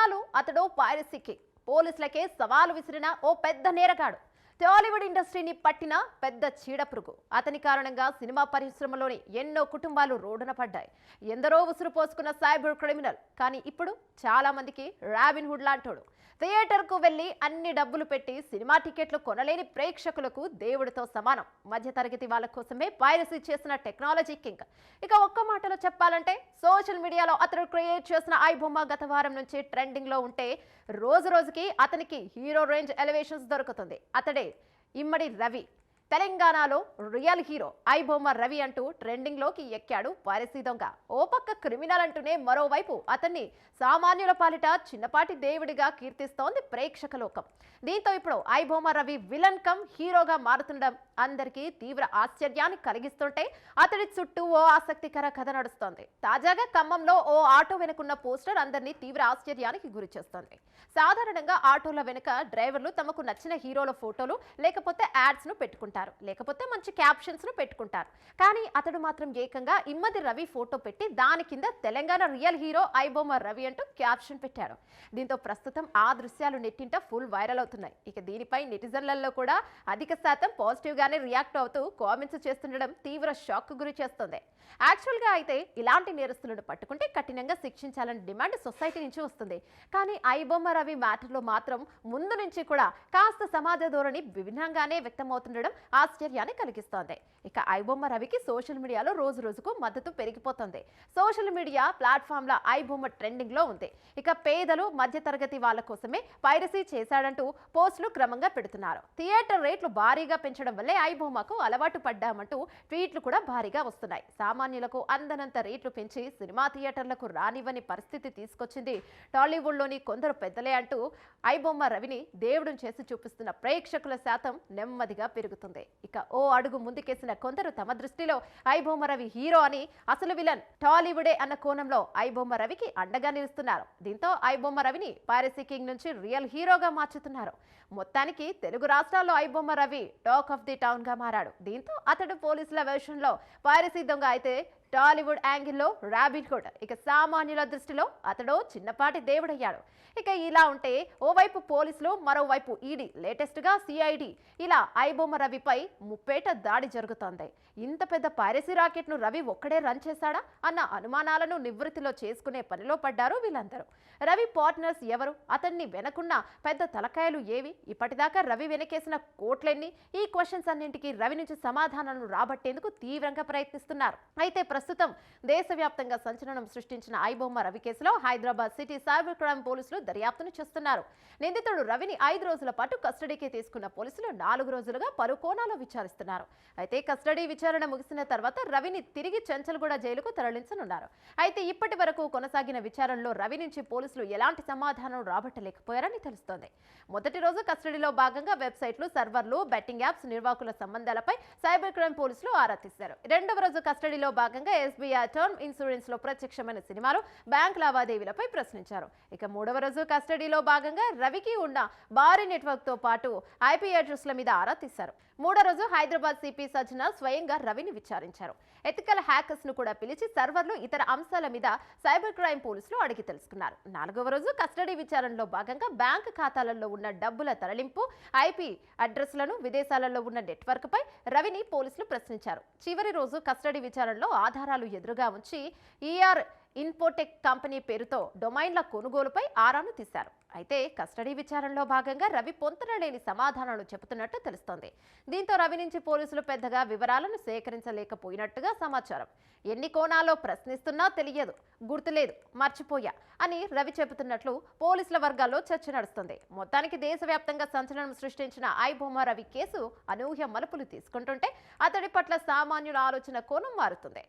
ఇన్నాళ్ళు అతడు పైరసీకి. పోలీసులకే సవాలు విసిరిన ఓ పెద్ద నేరగాడు. టాలీవుడ్ ఇండస్ట్రీని పట్టిన పెద్ద చీడపురుగు అతని కారణంగా సినిమా పరిశ్రమలోని ఎన్నో కుటుంబాలు రోడ్డున పడ్డాయి. ఎందరో ఉసురు పోసుకున్న సైబర్ క్రిమినల్. కానీ ఇప్పుడు చాలా మందికి రాబిన్ హుడ్ లాంటోడు. థియేటర్కు వెళ్ళి అన్ని డబ్బులు పెట్టి సినిమా టికెట్లు కొనలేని ప్రేక్షకులకు దేవుడితో సమానం. మధ్యతరగతి వాళ్ళ కోసమే పైరసీ చేసిన టెక్నాలజీ కింగ్. ఇక ఒక్క మాటలో చెప్పాలంటే సోషల్ మీడియాలో అతడు క్రియేట్ చేసిన ఐ బొమ్మ గత వారం నుంచి ట్రెండింగ్లో ఉంటే రోజు రోజుకి అతనికి హీరో రేంజ్ ఎలివేషన్స్ దొరుకుతుంది. అతడే ఇమ్మడి రవి. తెలంగాణలో రియల్ హీరో ఐబొమ్మ రవి అంటూ ట్రెండింగ్లోకి ఎక్కాడు పైరసీ దొంగ ఓ పక్క క్రిమినల్ అంటూనే మరోవైపు అతన్ని సామాన్యుల పాలిట చిన్నపాటి దేవుడిగా కీర్తిస్తోంది ప్రేక్షక లోకం. దీంతో ఇప్పుడు ఐబొమ్మ రవి విలన్ కమ్ హీరోగా మారుతుండడం అందరికీ తీవ్ర ఆశ్చర్యాన్ని కలిగిస్తుంటే అతడి చుట్టూ ఓ ఆసక్తికర కథ నడుస్తోంది. తాజాగా ఖమ్మంలో ఓ ఆటో వెనుకున్న పోస్టర్ అందరినీ తీవ్ర ఆశ్చర్యానికి గురి చేస్తోంది. సాధారణంగా ఆటోల వెనుక డ్రైవర్లు తమకు నచ్చిన హీరోల ఫోటోలు లేకపోతే యాడ్స్ను పెట్టుకుంటారు. లేకపోతే మంచి క్యాప్షన్స్ను పెట్టుకుంటారు. కానీ అతడు మాత్రం ఏకంగా ఇమ్మది రవి ఫోటో పెట్టి దాని కింద తెలంగాణ రియల్ హీరో ఐబొమ్మ రవి అంటూ క్యాప్షన్ పెట్టాడు. దీంతో ప్రస్తుతం ఆ దృశ్యాలు నెట్టింట ఫుల్ వైరల్ అవుతున్నాయి. ఇక దీనిపై నెటిజన్లలో కూడా అధిక శాతం పాజిటివ్ గానే రియాక్ట్ అవుతూ కామెంట్స్ చేస్తుండడం తీవ్ర షాక్ గురి చేస్తుంది. యాక్చువల్గా అయితే ఇలాంటి నేరస్తులను పట్టుకుంటే కఠినంగా శిక్షించాలని డిమాండ్ సొసైటీ నుంచి వస్తుంది. కానీ ఐబొమ్మ రవి మ్యాటర్లో మాత్రం ముందు నుంచి కూడా కాస్త సమాజ ధోరణి విభిన్నంగానే వ్యక్తమవుతుండడం ఆశ్చర్యాన్ని కలిగిస్తోంది. ఇక ఐబొమ్మ రవికి సోషల్ మీడియాలో రోజు రోజుకు మద్దతు పెరిగిపోతుంది. సోషల్ మీడియా ప్లాట్ఫామ్ల ఐబొమ్మ ట్రెండింగ్లో ఉంది. ఇక పేదలు మధ్యతరగతి వాళ్ళ కోసమే పైరసీ చేశాడంటూ పోస్టులు క్రమంగా పెడుతున్నారు. థియేటర్ రేట్లు భారీగా పెంచడం వల్లే ఐబొమ్మకు అలవాటు పడ్డామంటూ ట్వీట్లు కూడా భారీగా వస్తున్నాయి. సామాన్యులకు అందనంత రేట్లు పెంచి సినిమా థియేటర్లకు రానివ్వని పరిస్థితి తీసుకొచ్చింది టాలీవుడ్లోని కొందరు పెద్దలే అంటూ ఐబొమ్మ రవిని దేవుడు చేసి చూపిస్తున్న ప్రేక్షకుల శాతం నెమ్మదిగా పెరుగుతుంది. ఇక ఓ అడుగు ముందుకేసిన కొందరు తమ దృష్టిలో ఐబొమ్మ రవి హీరో అని అసలు విలన్ టాలీవుడే అన్న కోణంలో ఐబొమ్మ రవికి అండగా నిలుస్తున్నారు. దీంతో ఐబొమ్మ రవిని పైరసీ కింగ్ నుంచి రియల్ హీరోగా మార్చుతున్నారు. మొత్తానికి తెలుగు రాష్ట్రాల్లో iBomma Ravi talk of the టౌన్గా మారాడు. దీంతో అతడు పోలీసుల వేషంలో పైరసీ దొంగ అయితే టాలీవుడ్ యాంగిల్లో రాబిన్ హుడ్ ఇక సామాన్యుల దృష్టిలో అతడు చిన్నపాటి దేవుడయ్యాడు. ఇక ఇలా ఉంటే ఓవైపు పోలీసులు మరోవైపు ఈడీ. లేటెస్ట్గా సిఐడి. ఇలా ఐబొమ్మ రవిపై ముప్పేట దాడి జరుగుతోంది. ఇంత పెద్ద పైరసీ రాకెట్ను రవి ఒక్కడే రన్ చేశాడా అన్న అనుమానాలను నివృత్తిలో చేసుకునే పనిలో పడ్డారు వీళ్ళందరూ. రవి పార్ట్నర్స్ ఎవరు? అతన్ని వెనకున్న పెద్ద తలకాయలు ఏవి? ఇప్పటిదాకా రవి వెనకేసిన కోట్లెన్ని? ఈ క్వశ్చన్స్ అన్నింటికీ రవి నుంచి సమాధానాలను రాబట్టేందుకు తీవ్రంగా ప్రయత్నిస్తున్నారు. అయితే ప్రస్తుతం దేశవ్యాప్తంగా సంచలనం సృష్టించిన ఐబొమ్మ రవి కేసులో హైదరాబాద్ సిటీ సైబర్ క్రైమ్ పోలీసులు దర్యాప్తును చేస్తున్నారు. నిందితుడు రవిని ఐదు రోజుల పాటు కస్టడీకి తీసుకున్న పోలీసులు నాలుగు రోజులుగా పలు కోణాల్లో విచారిస్తున్నారు. అయితే కస్టడీ విచారణ ముగిసిన తర్వాత రవిని తిరిగి చెంచల్గూడ జైలుకు తరలించనున్నారు. అయితే ఇప్పటి వరకు కొనసాగిన విచారణలో రవి నుంచి పోలీసులు ఎలాంటి సమాధానం రాబట్టలేకపోయారని తెలుస్తోంది. మొదటి రోజు కస్టడీలో భాగంగా వెబ్సైట్లు సర్వర్లు బెట్టింగ్ యాప్స్ నిర్వాహకుల సంబంధాలపై సైబర్ క్రైమ్ పోలీసులు ఆరా తీశారు. రెండవ రోజు కస్టడీలో భాగంగా ఎస్బీఐ టర్మ్ ఇన్సూరెన్స్లో ప్రత్యక్షమైన సినిమాలు బ్యాంక్ లావాదేవీలపై ప్రశ్నించారు. ఇక మూడవ రోజు కస్టడీలో భాగంగా రవికి ఉన్న భారీ నెట్వర్క్తో పాటు ఐపీ అడ్రస్ల మీద ఆరా తీశారు. మూడో రోజు హైదరాబాద్ సిపి సజ్జన స్వయంగా రవిని విచారించారు. ఎథికల్ హ్యాకర్స్ను కూడా పిలిచి సర్వర్లు ఇతర అంశాల మీద సైబర్ క్రైమ్ పోలీసులు అడిగి తెలుసుకున్నారు. నాలుగవ రోజు కస్టడీ విచారణలో భాగంగా బ్యాంక్ ఖాతాలలో ఉన్న డబ్బుల తరలింపు ఐపీ అడ్రస్లను విదేశాలలో ఉన్న నెట్వర్క్ పై రవిని పోలీసులు ప్రశ్నించారు. చివరి రోజు కస్టడీ విచారణలో ఆధారాలు ఎదురుగా ఉంచి ఈఆర్ ఇన్ఫోటెక్ కంపెనీ పేరుతో డొమైన్ల కొనుగోలుపై ఆరాను తీశారు. అయితే కస్టడీ విచారణలో భాగంగా రవి పొంతనలేని సమాధానాలు చెబుతున్నట్టు తెలుస్తోంది. దీంతో రవి నుంచి పోలీసులు పెద్దగా వివరాలను సేకరించలేకపోయినట్టుగా సమాచారం. ఎన్ని కోణాల్లో ప్రశ్నిస్తున్నా తెలియదు గుర్తులేదు మర్చిపోయా అని రవి చెబుతున్నట్లు పోలీసుల వర్గాల్లో చర్చ నడుస్తుంది. మొత్తానికి దేశవ్యాప్తంగా సంచలనం సృష్టించిన ఐబొమ్మ రవి కేసు అనూహ్య మలుపులు తీసుకుంటుంటే అతడి పట్ల సామాన్యుల ఆలోచన కోణం మారుతుంది.